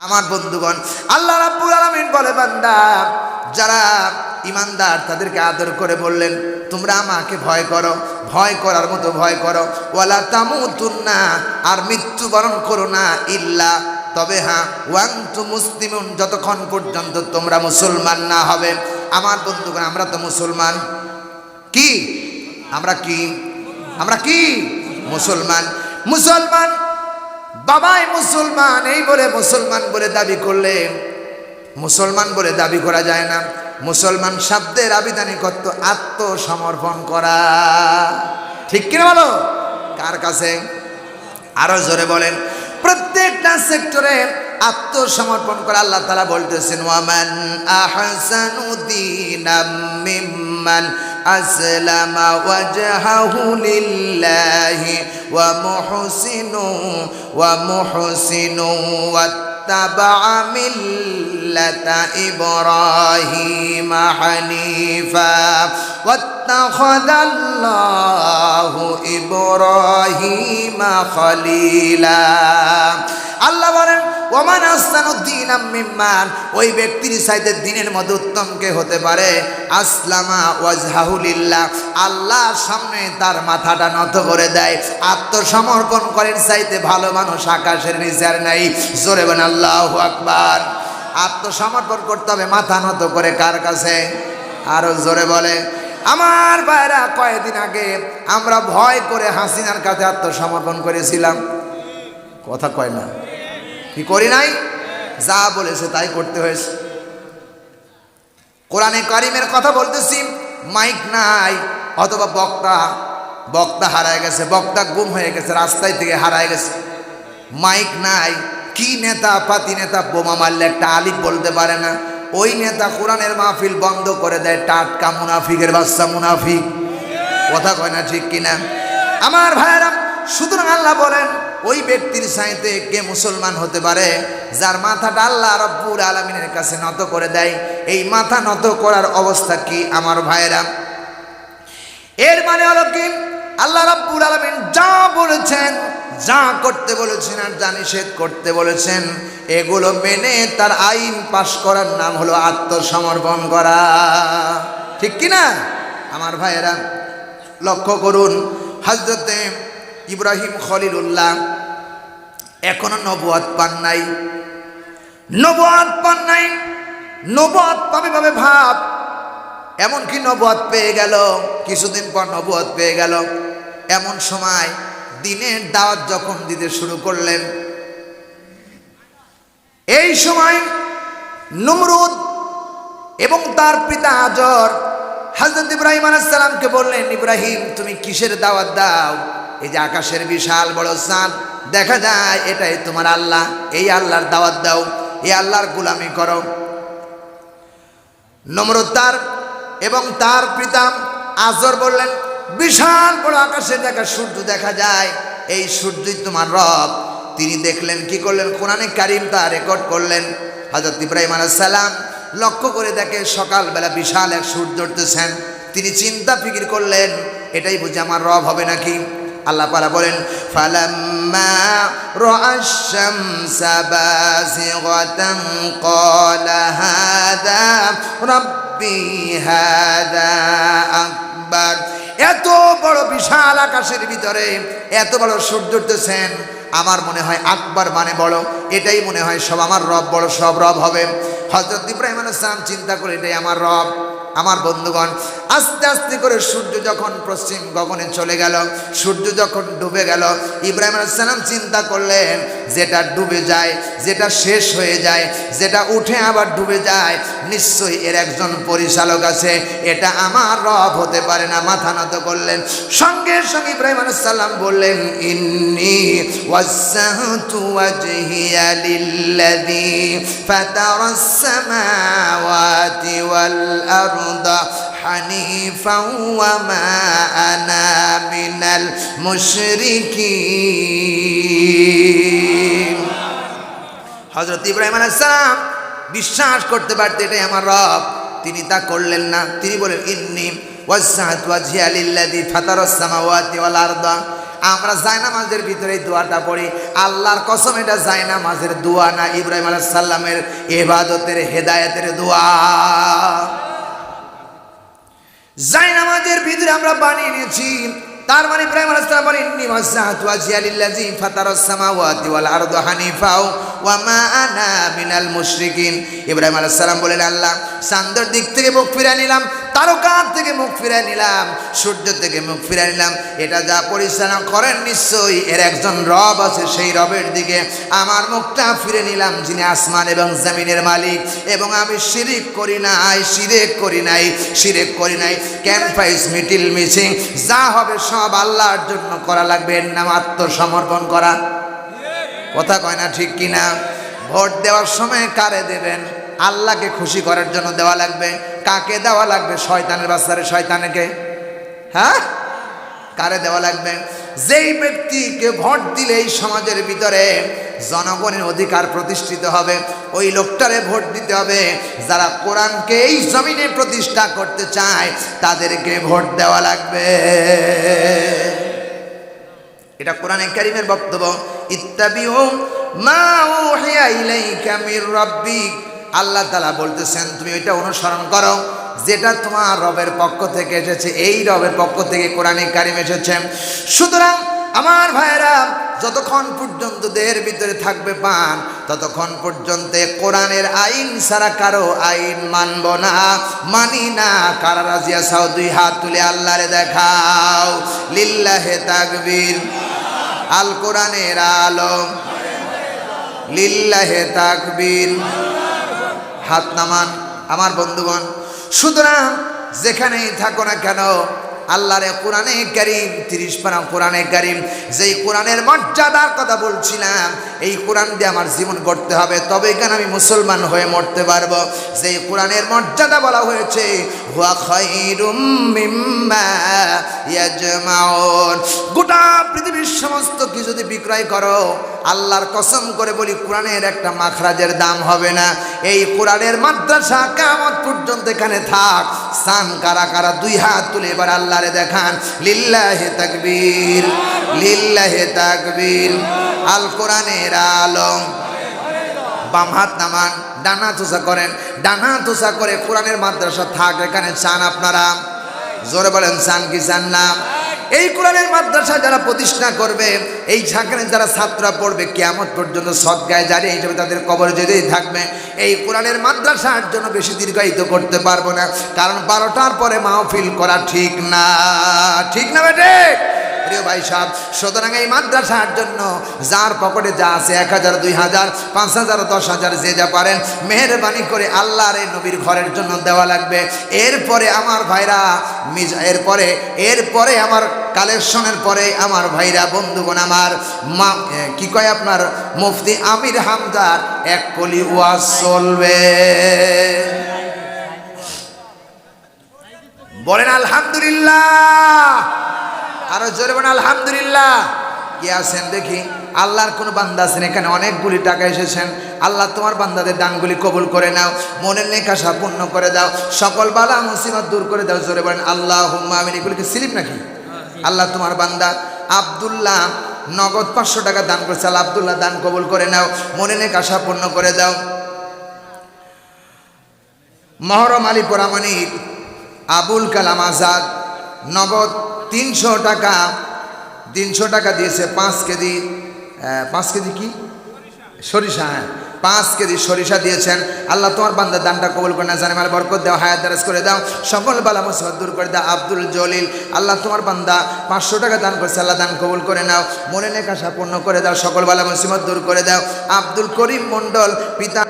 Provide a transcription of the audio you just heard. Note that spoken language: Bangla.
আমার বন্ধুগণ, আল্লাহ রাব্বুল আলামিন বলে, বান্দা, যারা ইমানদার তাদেরকে আদর করে বললেন, তোমরা আমাকে ভয় করো, ভয় করার মতো ভয় করো। ওয়ালা তামুতুন্না, আর মৃত্যুবরণ করো না ইল্লা। তবে হ্যাঁ ওয়াং তু মুসলিমুন, যতক্ষণ পর্যন্ত তোমরা মুসলমান না হবে। আমার বন্ধুগণ, আমরা তো মুসলমান। কি? আমরা কি? আমরা কি? মুসলমান। মুসলমান বাবাই মুসলমান, এই বলে মুসলমান বলে দাবি করলে মুসলমান বলে দাবি করা যায় না। মুসলমান শব্দের আবিধানিকত্ব আত্মসমর্পণ করা। ঠিক কিনা বলো? কার কাছে? আরও জোরে বলেন। প্রত্যেকটা সেক্টরে আত্মসমর্পণ করে আল্লাহ তালা বলতেছেন ওয়ামান أسلم وجهه لله ومحسن ومحسن واتبع ملة إبراهيم حنيفا واتخذ الله إبراهيم خليلا. الله ওমান আস্তানুদ্দিন মিম্মান, ওই ব্যক্তির চাইতে দিনের মধ্যে উত্তম কে হতে পারে? আসলামা ওয়াজহাহুলিল্লাহ আল্লাহর সামনে তার মাথাটা নত করে দেয়। আত্মসমর্পণ করেন চাইতে ভালো মানুষ আকাশের নিচে আর নাই। জোরে বেন আল্লাহ আকবার। আত্মসমর্পণ করতে হবে, মাথা নত করে কার কাছে? আরও জোরে বলে, আমার ভাইরা, কয়েকদিন আগে আমরা ভয় করে হাসিনার কাছে আত্মসমর্পণ করেছিলাম। কথা কয় না। করি নাই, যা বলেছে তাই করতে হয়েছে। কোরআনে কারিমের কথা বলতেছি, মাইক নাই, অথবা বক্তা বক্তা হারায় গেছে, বক্তা গুম হয়ে গেছে, রাস্তায় থেকে হারায় গেছে। মাইক নাই, কি নেতা, পাতি নেতা, বোমা মারলে একটা আলিফ বলতে পারে না। ওই নেতা কোরআনের মাহফিল বন্ধ করে দেয়, টাটকা মুনাফিকের বাচ্চা মুনাফিক। কথা কয় না ঠিক কিনা? আমার ভাইয়েরা, সুতরাং আল্লাহ বলেন ওই ব্যক্তির সাইতে কে মুসলমান হতে পারে, যার মাথাটা আল্লাহ রব্বুর আলমিনের কাছে নত করে দেয়, এই মাথা নত করার অবস্থা কি আমার ভাইয়েরা? এর মানে হলো কি? আল্লাহ রব্বুর আলমিন যা বলেছেন, যা করতে বলেছেন আর যা নিষেধ করতে বলেছেন, এগুলো মেনে তার আইন পাশ করার নাম হলো আত্মসমর্পণ করা। ঠিক কি না আমার ভাইয়েরা, লক্ষ্য করুন হজরতে ইব্রাহিম খলিলুল্লাহ, এখনও নবুয়াত পান নাই। নবুয়াত পান নাই নবুয়াত পাবে পাবে ভাব। এমনকি নবুয়াত পেয়ে গেল, কিছুদিন পর নবুয়াত পেয়ে গেল। এমন সময় দিনের দাওয়াত যখন দিতে শুরু করলেন, এই সময় নমরুদ এবং তার পিতা আজর হজরত ইব্রাহিম আলাইসালামকে বললেন, ইব্রাহিম, তুমি কিসের দাওয়াত দাও? এই যে আকাশের বিশাল বড় চাঁদ, দেখা যায় এটাই তোমার আল্লাহ। এই আল্লাহর দাওয়াত দাও, এই আল্লাহর গুলামি করো। নম্রতার এবং তার পিতা আজর বললেন, বিশাল বড় আকাশে দেখা সূর্য দেখা যায়। এই সূর্যই তোমার রব। তিনি দেখলেন, কি করলেন? কোরআনে কারিম তা রেকর্ড করলেন। হজরত ইব্রাহিম আলাইসাল্লাম লক্ষ্য করে দেখে সকালবেলা বিশাল এক সূর্য উঠতেছেন। তিনি চিন্তা ফিকির করলেন, এটাই বুঝে আমার রব হবে নাকি? আল্লাহ পালা বলেন এত বড় বিশাল আকাশের ভিতরে এত বড় সূর্য উঠতেছেন। আমার মনে হয় আকবর মানে বড়, এটাই মনে হয় সব আমার রব, বড় সব রব হবে। হজরত ইব্রাহিম আলাইসালাম চিন্তা করে, এটাই আমার রব, আমার বন্ধুগণ। আস্তে আস্তে করে সূর্য যখন পশ্চিম গগনে চলে গেল, সূর্য যখন ডুবে গেল, ইব্রাহিম আলাইসালাম চিন্তা করলেন, যেটা ডুবে যায়, যেটা শেষ হয়ে যায়, যেটা উঠে আবার ডুবে যায়, নিশ্চয়ই এর একজন পরিচালক আছে, এটা আমার রব হতে পারে না, মাথা নত করলেন। সঙ্গে সঙ্গে ইব্রাহিম আলাইসাল্লাম বললেন, ইন্নি লিল্লাযী ফাতারাস সামাওয়াতি ওয়াল আরদা। حنيفا وما أنا من المشركين হজরত ইব্রাহিম আলাইসালাম বিশ্বাস করতে পারতে এটাই আমার রব তিনি তা করলেন না তিনি বলেন ইন্নি ওয়াজ্জাহাত ওয়াজহিয়া লিল্লাযী ফাতারাস সামাওয়াতি ওয়াল আরদা আমরা জায়নামাজের ভিতরে এই দোয়াটা পড়ি আল্লাহর কসম এটা জায়নামাজের দোয়া না ইব্রাহিম আলাইহিস সালামের ইবাদতের হেদায়েতের দোয়া জায়নামাজের ভিতরে আমরা বানিয়ে নিয়েছি। তার মানে ইব্রাহিম আলাইহিস সালাম বলেন, ইন্নী ওয়াসআতু ওয়াজহিয়া লিল্লাযী ফাতারাস সামাওয়াতি ওয়াল আরদ হানিফাও ওয়া মা আনা মিনাল মুশরিকিন। ইব্রাহিম আলাইহিস সালাম বলেন, আল্লাহ চাঁদের দিক থেকে মুখ ফিরে নিলাম। তারকার থেকে মুখ ফিরে নিলাম, সূর্য থেকে মুখ ফিরে নিলাম। এটা যা পরিচালনা করেন নিশ্চয়ই এর একজন রব আছে, সেই রবের দিকে আমার মুখটা ফিরে নিলাম, যিনি আসমান এবং জমিনের মালিক। এবং আমি শিরিক করি নাই, শিরেক করি নাই, শিরেক করি নাই। ক্যাম্পাইস মিটিল মিছিং যা হবে সব আল্লাহর জন্য করা লাগবে, এর নাম আত্মসমর্পণ করা। কথা কয় না ঠিক কিনা? ভোট দেওয়ার সময় কারে দেবেন? আল্লাহকে খুশি করার জন্য দেওয়া লাগবে। কাকে দেওয়া লাগবে? শয়তানের বাচ্চারে, শয়তানকে। হ্যাঁ? কারে দেওয়া লাগবে? যেই ব্যক্তিকে ভোট দিলে এই সমাজের ভিতরে জনগণের অধিকার প্রতিষ্ঠিত হবে, ওই লোকটারে ভোট দিতে হবে। যারা কোরআনকে এই জমিনে প্রতিষ্ঠা করতে চায়, তাদেরকে ভোট দেওয়া লাগবে। এটা কোরআনে কারিমের বক্তব্য। ইত্তাবিউ মা ইলাইকা মির রাব্বিক। আল্লাহ তালা বলতেছেন, তুমি ওইটা অনুসরণ করো। যেটা তোমার রবের পক্ষ থেকে এসেছে, এই রবের পক্ষ থেকে কোরআনে কারিম এসেছে। সুতরাং আমার ভাইয়েরা, যতক্ষণ পর্যন্ত দেহের ভিতরে থাকবে পান, ততক্ষণ পর্যন্ত কোরআনের আইন ছাড়া কারও আইন মানব না। মানি না, কারা রাজিয়া সাউ দুই হাত তুলে আল্লাহরে দেখাও। লিল্লাহে তাকবীর। আল কোরআনের আলম লিল্লাহে তাকবীর। হাত নামান, আমার বন্ধুগণ। সুতরাং যেখানেই থাকো না কেন, আল্লাহর কোরআনে গারিম তিরিশ পারা কোরআনে গারিম যেই কোরআনের মর্যাদার কথা বলছিলাম, এই কোরআন দিয়ে আমার জীবন গড়তে হবে। তবে কেন আমি মুসলমান হয়ে মরতে পারব? যেই কোরআনের মর্যাদা বলা হয়েছে হুয়া খায়রুম মিম্মা ইয়াজমাউন। গোটা পৃথিবীর সমস্ত কিছু যদি বিক্রয় করো, আল্লাহর কসম করে বলি, কোরআনের একটা মাখরাজের দাম হবে না। এই কোরআনের মাদ্রাসা কেমন পর্যন্ত এখানে থাক। সান কারা কারা দুই হাত তুলে এবার আল্লাহরে দেখান। লিল্লাহে তাকবীর লিল্লাহে তাকবীর। আল কোরআনের আলম। বাম হাত নামান। ডানা তুষা করেন, ডানা তুষা করে কোরআনের মাদ্রাসা থাক, এখানে চান আপনারা? জোরে বলেন, চান কি চান না? এই কোরআনের মাদ্রাসা যারা প্রতিষ্ঠা করবে, এই সেখানে যারা ছাত্ররা পড়বে কেমন পর্যন্ত সদ্গায় জারি হিসেবে তাদের কবর যেতেই থাকবে। এই কোরআনের মাদ্রাসার জন্য বেশি দীর্ঘায়িত করতে পারব না, কারণ বারোটার পরে মাহফিল করা ঠিক না। ঠিক না বেটে প্রিয় ভাই সাহেব, সুতরাং এই মাদ্রাসার জন্য যার পকেটে যা আছে এক হাজার, দুই হাজার, পাঁচ হাজার, দশ হাজার, যে যা পারেন, মেহরবানি করে আল্লাহর এই নবীর ঘরের জন্য দেওয়া লাগবে। এরপরে আমার ভাইরা, মিজ এরপরে এরপরে আমার কালেকশনের পরে আমার ভাইরা, বন্ধুগণ আমার, মা কি কয় আপনার? মুফতি আমির হামদার, এক কলি ওয়াজ চলবে। বলেন, আলহামদুলিল্লাহ। আরও জোরে বলেন আলহামদুলিল্লাহ। কে আছেন দেখি? আল্লাহর কোন বান্দা আছেন এখানে? অনেকগুলি টাকা এসেছেন। আল্লাহ তোমার বান্দাদের দানগুলি কবুল করে নাও মনের নেকাশা পূর্ণ করে দাও সকল বালা মুসিবত দূর করে দাও জোরে বলেন আল্লাহ হুম্মা আমিন এগুলিকে স্লিপ নাকি? আল্লাহ তোমার বান্দা আব্দুল্লাহ নগদ পাঁচশো টাকা দান করেছে। আল্লাহ আব্দুল্লাহ দান কবুল করে নাও মনে নেকাশা পূর্ণ করে দাও। মহরম আলী পরামানিক আবুল কালাম আজাদ নগদ তিনশো টাকা তিনশো টাকা দিয়েছে পাঁচ কেজি পাঁচ কেজি কি? সরিষা হ্যাঁ। পাঁচ কেজি সরিষা দিয়েছেন। আল্লাহ তোমার বান্দার দানটা কবুল করে না জানে মাল বরকত দাও, হায়াত দারাজ করে দাও, সকল বালা মুসিবত দূর করে দাও, আব্দুল জলিল। আল্লাহ তোমার বান্দা পাঁচশো টাকা দান করছে, আল্লাহ দান কবুল করে নাও। মনে নেকাশা পূর্ণ করে দাও, সকল বালা মুসিবত দূর করে দাও। আব্দুল করিম মণ্ডল, পিতা